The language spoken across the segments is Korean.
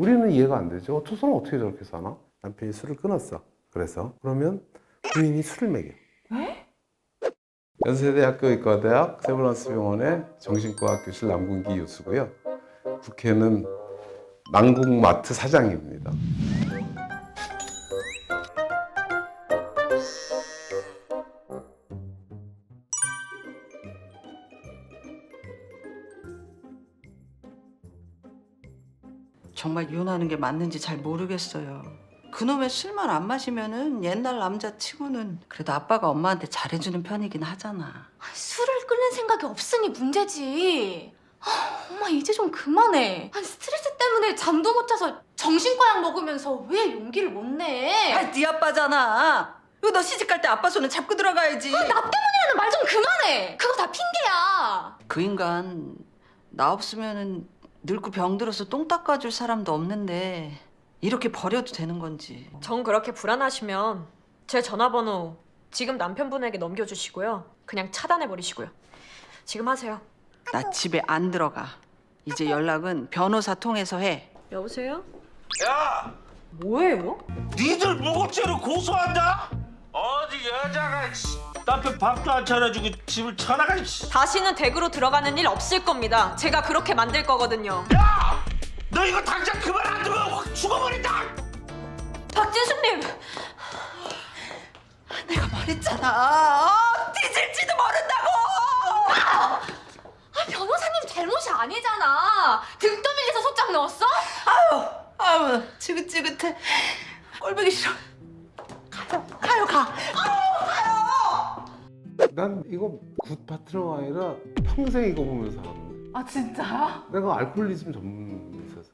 우리는 이해가 안 되죠. 어떤 사람 어떻게 저렇게 사나? 남편이 술을 끊었어. 그래서 그러면 부인이 술을 먹여. 연세대학교 의과대학 세브란스 병원의 정신과학 교실 남궁기 교수고요. 국회는 남궁마트 사장입니다. 정말 이혼하는 게 맞는지 잘 모르겠어요. 그놈의 술만 안 마시면은 옛날 남자 치고는 그래도 아빠가 엄마한테 잘해주는 편이긴 하잖아. 아, 술을 끊는 생각이 없으니 문제지. 아, 엄마 이제 좀 그만해. 아니 스트레스 때문에 잠도 못 자서 정신과 약 먹으면서 왜 용기를 못 내? 아, 네 아빠잖아. 이거 너 시집 갈 때 아빠 손에 잡고 들어가야지. 나 때문이라는 말 좀 그만해. 그거 다 핑계야. 그 인간 나 없으면은 늙고 병들어서 똥 닦아줄 사람도 없는데 이렇게 버려도 되는 건지. 정 그렇게 불안하시면 제 전화번호 지금 남편분에게 넘겨주시고요. 그냥 차단해 버리시고요. 지금 하세요. 나 집에 안 들어가. 이제 연락은 변호사 통해서 해. 여보세요? 야! 뭐예요? 니들 무고죄로 고소한다? 어디 여자가 씨, 남편 밥도 안 차려주고 집을 쳐나가 씨. 다시는 댁으로 들어가는 일 없을 겁니다. 제가 그렇게 만들 거거든요. 야! 너 이거 당장 그만 안 두면 확 죽어버린다! 박진숙님! 내가 말했잖아. 어, 뒤질지도 모른다고. 아 변호사님 잘못이 아니잖아. 등 떠밀려서 소장 넣었어? 아우 지긋지긋해. 꼴보기 싫어. 가요, 가요, 가. 난 이거 굿 파트너가 아니라 평생 이거 보면서 살았는데. 아 진짜요? 내가 알코올리즘 전문의사서.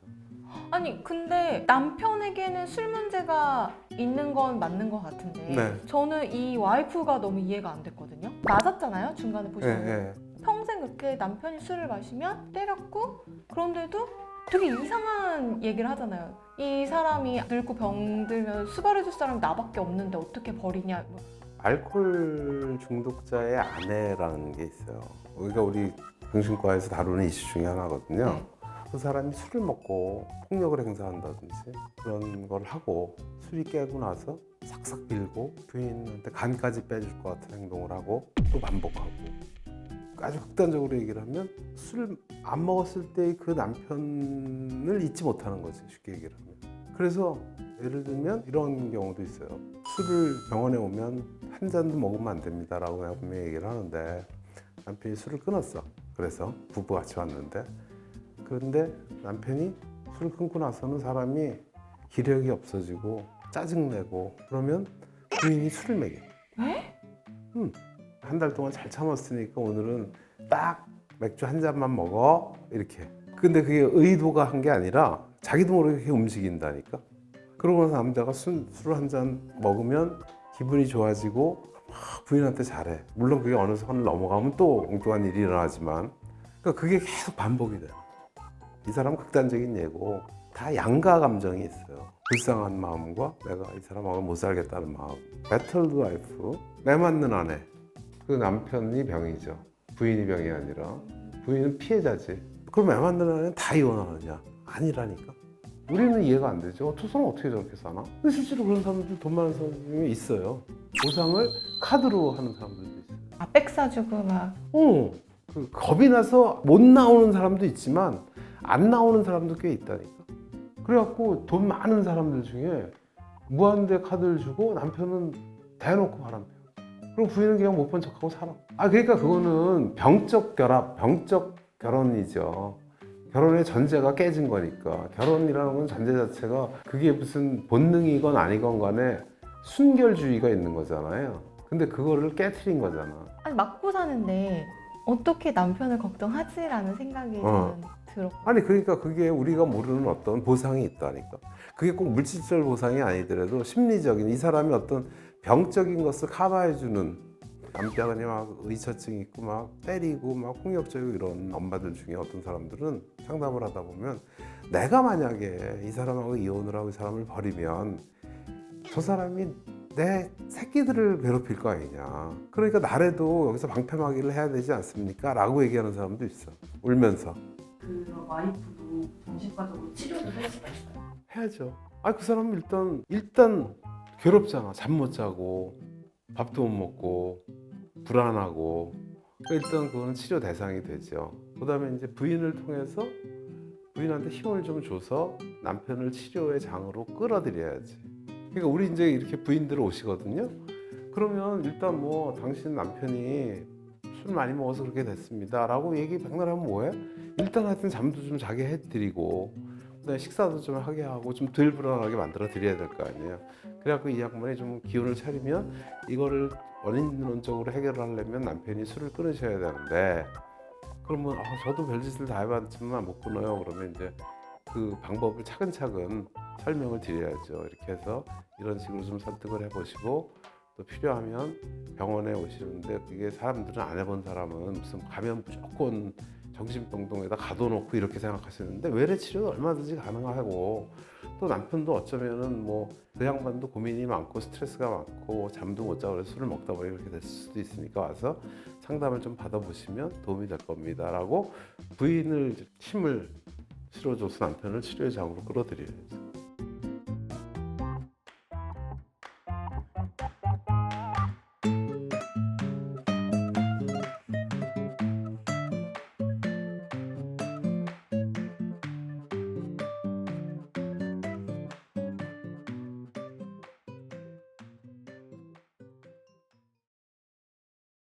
아니 근데 남편에게는 술 문제가 있는 건 맞는 것 같은데 네. 저는 이 와이프가 너무 이해가 안 됐거든요. 맞았잖아요 중간에 예, 보시면 예. 평생 그렇게 남편이 술을 마시면 때렸고 그런데도 되게 이상한 얘기를 하잖아요. 이 사람이 늙고 병들면 수발해줄 사람이 나밖에 없는데 어떻게 버리냐. 뭐. 알코올 중독자의 아내라는 게 있어요. 우리가 우리 정신과에서 다루는 이슈 중에 하나거든요. 네. 그 사람이 술을 먹고 폭력을 행사한다든지 그런 걸 하고 술이 깨고 나서 싹싹 빌고 부인한테 간까지 빼줄 것 같은 행동을 하고 또 반복하고 아주 극단적으로 얘기를 하면 술 안 먹었을 때의 그 남편을 잊지 못하는 거지 쉽게 얘기를 하면 그래서 예를 들면 이런 경우도 있어요 술을 병원에 오면 한 잔도 먹으면 안 됩니다라고 내가 분명히 얘기를 하는데 남편이 술을 끊었어. 그래서 부부 같이 왔는데. 그런데 남편이 술을 끊고 나서는 사람이 기력이 없어지고 짜증내고 그러면 부인이 술을 먹여. 에? 한달 동안 잘 참았으니까 오늘은 딱 맥주 한 잔만 먹어. 이렇게. 근데 그게 의도가 한 게 아니라 자기도 모르게 그렇게 움직인다니까 그러고 나서 남자가 술, 술한 잔 먹으면 기분이 좋아지고 막 부인한테 잘해. 물론 그게 어느 선을 넘어가면 또 엉뚱한 일이 일어나지만. 그러니까 그게 계속 반복이 돼이 사람은 극단적인 예고. 다 양가 감정이 있어요. 불쌍한 마음과 내가 이 사람하고 못 살겠다는 마음. 배틀드 와이프 내 맞는 아내. 그 남편이 병이죠. 부인이 병이 아니라. 부인은 피해자지. 그럼 애 만드는 아내는 다 이혼하느냐? 아니라니까. 우리는 이해가 안 되죠. 저 사람 어떻게 저렇게 사나? 근데 실제로 그런 사람들 돈 많은 사람이 있어요. 보상을 카드로 하는 사람들도 있어요. 아 백 사주고 막 어, 그 겁이 나서 못 나오는 사람도 있지만 안 나오는 사람도 꽤 있다니까. 그래갖고 돈 많은 사람들 중에 무한대 카드를 주고 남편은 대놓고 바람 펴. 그리고 부인은 그냥 못 본 척하고 살아. 아 그러니까 그거는 병적 결합, 병적 결혼이죠. 결혼의 전제가 깨진 거니까 결혼이라는 건 전제 자체가 그게 무슨 본능이건 아니건 간에 순결주의가 있는 거잖아요. 근데 그거를 깨트린 거잖아. 아니 맞고 사는데 어떻게 남편을 걱정하지라는 생각이 어. 저는 들었. 아니 그러니까 그게 우리가 모르는 어떤 보상이 있다니까. 그게 꼭 물질적 보상이 아니더라도 심리적인 이 사람이 어떤 병적인 것을 커버해 주는 남편이 막 의처증 있고 막 때리고 막 폭력적이고 이런 엄마들 중에 어떤 사람들은 상담을 하다 보면 내가 만약에 이 사람하고 이혼을 하고 이 사람을 버리면 저 사람이 내 새끼들을 괴롭힐 거 아니냐. 그러니까 나래도 여기서 방패막이를 해야 되지 않습니까? 라고 얘기하는 사람도 있어. 울면서. 그 와이프도 정신과적으로 치료를 할 수가 있어요. 해야죠. 아 그 사람은 일단 일단 괴롭잖아. 잠 못 자고 밥도 못 먹고 불안하고 일단 그거는 치료 대상이 되죠. 그다음에 이제 부인을 통해서 부인한테 힘을 좀 줘서 남편을 치료의 장으로 끌어들여야지. 그러니까 우리 이제 이렇게 부인들 오시거든요. 그러면 일단 뭐 당신 남편이 술 많이 먹어서 그렇게 됐습니다라고 얘기 백날 하면 뭐해? 일단 하여튼 잠도 좀 자게 해드리고 그다음에 식사도 좀 하게 하고 좀 덜 불안하게 만들어 드려야 될 거 아니에요. 그래갖고 이 양반이 좀 기운을 차리면 이거를 원인론적으로 해결하려면 남편이 술을 끊으셔야 되는데 그러면 아, 저도 별짓을 다 해봤지만 못 끊어요. 그러면 이제 그 방법을 차근차근 설명을 드려야죠. 이렇게 해서 이런 식으로 좀 설득을 해보시고 또 필요하면 병원에 오시는데 그게 사람들은 안 해본 사람은 무슨 가면 무조건 정신병동에다 가둬놓고 이렇게 생각하시는데 외래 치료도 얼마든지 가능하고 또 남편도 어쩌면은 뭐 그 양반도 고민이 많고 스트레스가 많고 잠도 못 자고 그래서 술을 먹다 보니 그렇게 됐을 수도 있으니까 와서 상담을 좀 받아보시면 도움이 될 겁니다라고 부인을 힘을 실어줘서 남편을 치료의 장으로 끌어들여야죠.